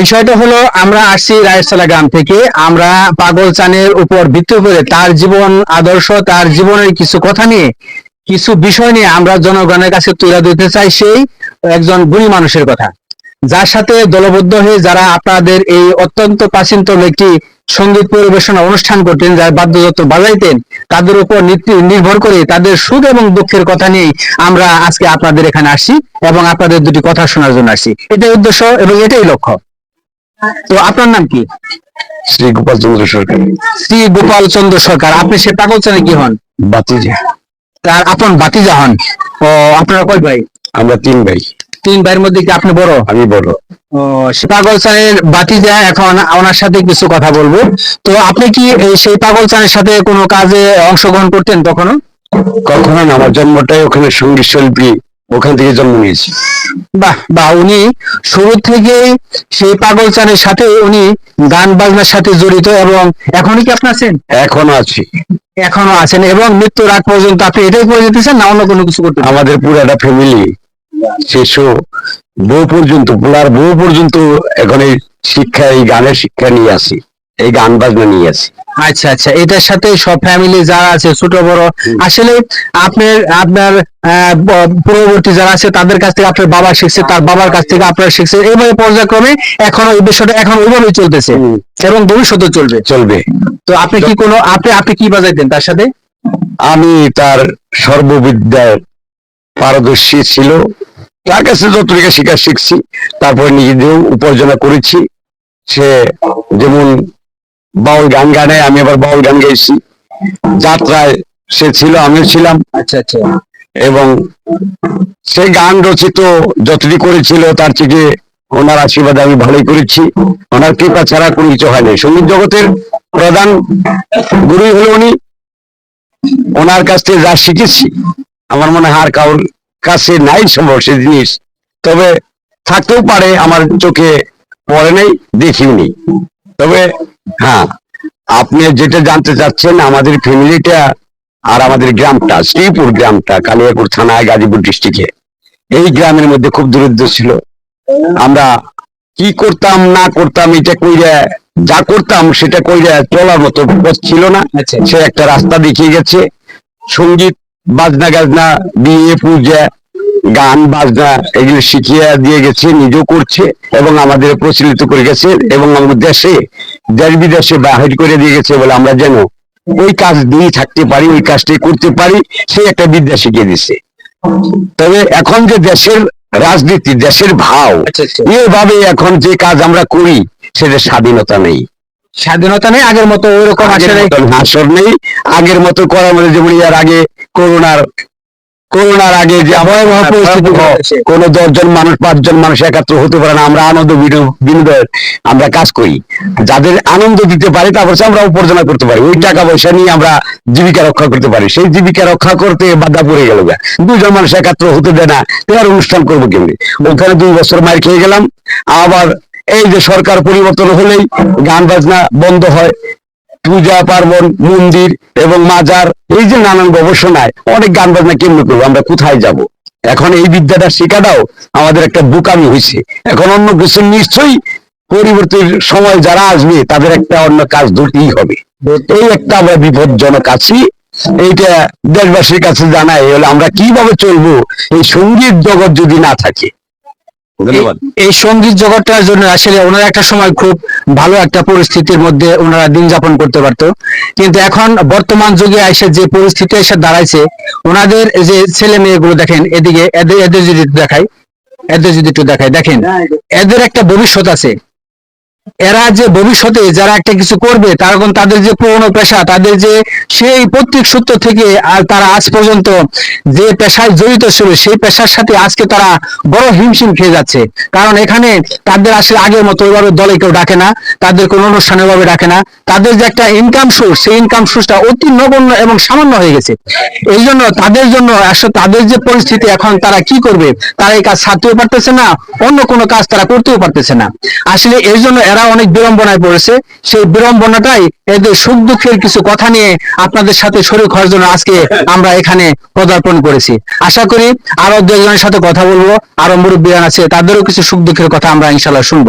বিষয়টা হলো, আমরা আসছি রায়সালা গ্রাম থেকে। আমরা পাগল চানের উপর ভিত্তি করে তার জীবন, আদর্শ, তার জীবনের কিছু কথা নিয়ে, কিছু বিষয় নিয়ে আমরা জনগণের কাছে তুলে দিতে চাই সেই একজন গুণী মানুষের কথা। যার সাথে দলবদ্ধ হয়ে যারা আপনাদের এই অত্যন্ত প্রাচীনতম একটি সংগীত পরিবেশনা অনুষ্ঠান করতেন, যার বাদ্যযন্ত্র বাজাইতেন, তাদের উপর নির্ভর করে তাদের সুখ এবং দুঃখের কথা নিয়ে আমরা আজকে আপনাদের এখানে আসছি এবং আপনাদের দুটি কথা শোনার জন্য আসছি। এটাই উদ্দেশ্য এবং এটাই লক্ষ্য। তো আপনার নাম কি? শ্রী গোপাল চন্দ্র সরকার। শ্রী গোপাল চন্দ্র সরকার। আপনি সে পাগল চানে কি হন? বাতিজা। তার আপন বাতিজা হন। ও আপনারা কয় ভাই? আমরা তিন ভাই। তিন ভাইয়ের মধ্যে কি আপনি বড়? আমি বড়। ও পাগল চানের বাতিজা এখন ওনার সাথে কিছু কথা বলব। তো আপনি কি সেই পাগল চানের সাথে কোনো কাজে অংশগ্রহণ করতেন তখনও কখনো না, আমার জন্মটাই ওখানে সংগীত শিল্পী ওখান থেকে জন্ম নিয়েছি। বাহ বাহ উনি শুরু থেকেই সেই পাগল চানের সাথে উনি গান বাজনার সাথে জড়িত এবং এখনই কি আপনি আছেন? এখনও আছি। এখনও আছেন এবং মৃত্যুর আগ পর্যন্ত আপনি এটাই করে যেতেছেন না অন্য কোনো কিছু করতে আমাদের পুরাটা ফ্যামিলি শিশু বউ পর্যন্ত পুরার বউ পর্যন্ত এখন এই শিক্ষা এই গানের শিক্ষা নিয়ে আসি। এই গান বাজনা নিয়ে আসি। আচ্ছা আচ্ছা এটার সাথে সব ফ্যামিলি যারা আছে ছোট বড় আসলে আপনার আপনার পূর্ববর্তী যারা আছে তাদের কাছ থেকে আপনার বাবা শিখছে তার বাবার কাছ থেকে আপনার শিখছে। এইভাবে পর্যায়ক্রমে এখনও এই বিষয়টা এখন ওইভাবেই চলতেছে এবং ভবিষ্যতে চলবে। চলবে। তো আপনি কি কোনো আপনি আপনি কি বাজাইতেন তার সাথে? আমি তার সর্ববিদ্যায় পারদর্শী ছিল। তার কাছে যতটুকু শিখা শিখছি তারপরে নিজেদেরও উপার্জনা করেছি। সে যেমন বাউল গান গানে আমি আবার বাউল গান গাইছি। যাত্রায় সে ছিল আমিও ছিলাম। আচ্ছা আচ্ছা। এবং সে গান রচিত যতটি করেছিল তার থেকে ওনার আশীর্বাদে আমি ভালোই করেছি। ওনার কৃপা ছাড়া কোনো কিছু হয়নি সংগীত জগতের প্রধান গুরুই হলো উনি। ওনার কাছ থেকে যা শিখেছি আমার মনে হয় আর কারোর কাছে নাই সম্ভব সে জিনিস। তবে থাকতেও পারে আমার চোখে পড়ে নেই দেখিও নেই। তবে হ্যাঁ আপনি যেটা জানতে চাচ্ছেন আমাদের ফ্যামিলিটা আর আমাদের গ্রামটা শ্রীপুর গ্রামটা কালিয়াপুর থানায় গাজীপুর ডিস্ট্রিক্টে এই গ্রামের মধ্যে খুব দরিদ্র ছিল। আমরা কি করতাম না করতাম এটা কইরা যা করতাম সেটা কইরা চলার মতো পথ ছিল না। আচ্ছা। সে একটা রাস্তা দেখিয়ে গেছে। সংগীত বাজনা গাজনা বিয়ে পূজা গান বাজনা এগুলো শিখিয়ে দিয়ে গেছে নিজেও করছে এবং আমাদের প্রচলিত করে গেছে এবং আমাদের দেশে দেশ বিদেশে বাহির করে দিয়ে গেছে বলে আমরা যেন ওই কাজ দিয়ে থাকতে পারি ওই কাজটাই করতে পারি সে একটা বিদ্যা শিখিয়ে দিছে। তবে এখন যে দেশের রাজনীতি দেশের ভাও আচ্ছা আচ্ছা। এভাবে এখন যে কাজ আমরা করি সেটা স্বাধীনতা নেই। স্বাধীনতা নেই আগের মতো ওইরকম আগের আসলে হাসর নেই আগের মতো করার মধ্যে যেমন ইয়ার আগে করোনার করোনার আগে যে ভয়াবহ পরিস্থিতি কোন দশজন মানুষ পাঁচজন মানুষ একাত্র হতে পারে না। আমরা আনন্দ বিনো- বিনোদন আমরা কাজ করি। যাদের আনন্দ দিতে পারি তারপর আমরা উপার্জনা করতে পারি। ওই টাকা পয়সা নিয়ে আমরা জীবিকা রক্ষা করতে পারি। সেই জীবিকা রক্ষা করতে বাধা পড়ে গেল। দুজন মানুষ একাত্র হতে দেয় না। এবার অনুষ্ঠান করব কেমনি? ওখানে দুই বছর মার খেয়ে গেলাম। আবার এই যে সরকার পরিবর্তন হলেই গান বাজনা বন্ধ হয়। পূজা পার্বণ মন্দির এবং মাজার এই যে নানান গবেষণায় অনেক গান বাজনা কেমনি করব, আমরা কোথায় যাব? এখন এই বিদ্যাটা শেখাটাও আমাদের একটা বুকামি হয়েছে। এখন অন্য কিছু নিশ্চয়ই পরিবর্তনের সময় যারা আসবে, তাদের একটা অন্য কাজ ধরতেই হবে। এই একটা আমরা বিপজ্জনক আছি। এইটা দেশবাসীর কাছে জানাই হলে, আমরা কীভাবে চলবো? এই সংগীত জগৎ যদি না থাকে ধন্যবাদ। এই- সংগীত জগৎটার জন্য আসলে ওনারা একটা সময় খুব ভালো একটা পরিস্থিতির মধ্যে ওনারা দিন যাপন করতে পারত। কিন্তু এখন বর্তমান যুগে এসে যে পরিস্থিতি এসে দাঁড়াইছে ওনাদের যে ছেলে মেয়েগুলো দেখেন এদিকে এদের এদের যদি একটু দেখাই এদের যদি একটু দেখাই দেখেন এদের একটা ভবিষ্যৎ আছে। এরা যে ভবিষ্যতে যারা একটা কিছু করবে, তার তাদের যে পুরনো পেশা, তাদের যে সেই প্রত্যেক সূত্র থেকে আর তারা আজ পর্যন্ত যে পেশায় জড়িত ছিল, সেই পেশার সাথে আজকে তারা বড় হিমশিম খেয়ে যাচ্ছে। কারণ এখানে তাদের আসলে আগের মতো ওইভাবে দলে কেউ ডাকে না, তাদের কোনো অনুষ্ঠানে ভাবে ডাকে না। তাদের যে একটা ইনকাম সোর্স সেই ইনকাম সোর্সটা অতি নগণ্য এবং সামান্য হয়ে গেছে। এই জন্য তাদের জন্য আসলে তাদের যে পরিস্থিতি এখন তারা কি করবে, তারা এই কাজ ছাড়তেও পারতেছে না, অন্য কোনো কাজ তারা করতেও পারতেছে না। আসলে এর জন্য এরা অনেক বিড়ম্বনায় পড়েছে, সেই বিড়ম্বনাটাই এদের সুখ দুঃখের কিছু কথা নিয়ে আপনাদের সাথে শরীর হওয়ার জন্য আজকে আমরা এখানে পদার্পণ করেছি। আশা করি আরও দুজনের সাথে কথা বলব, আরও মুরব্বীরা আছে, তাদেরও কিছু সুখ দুঃখের কথা আমরা ইনশাল্লাহ শুনব।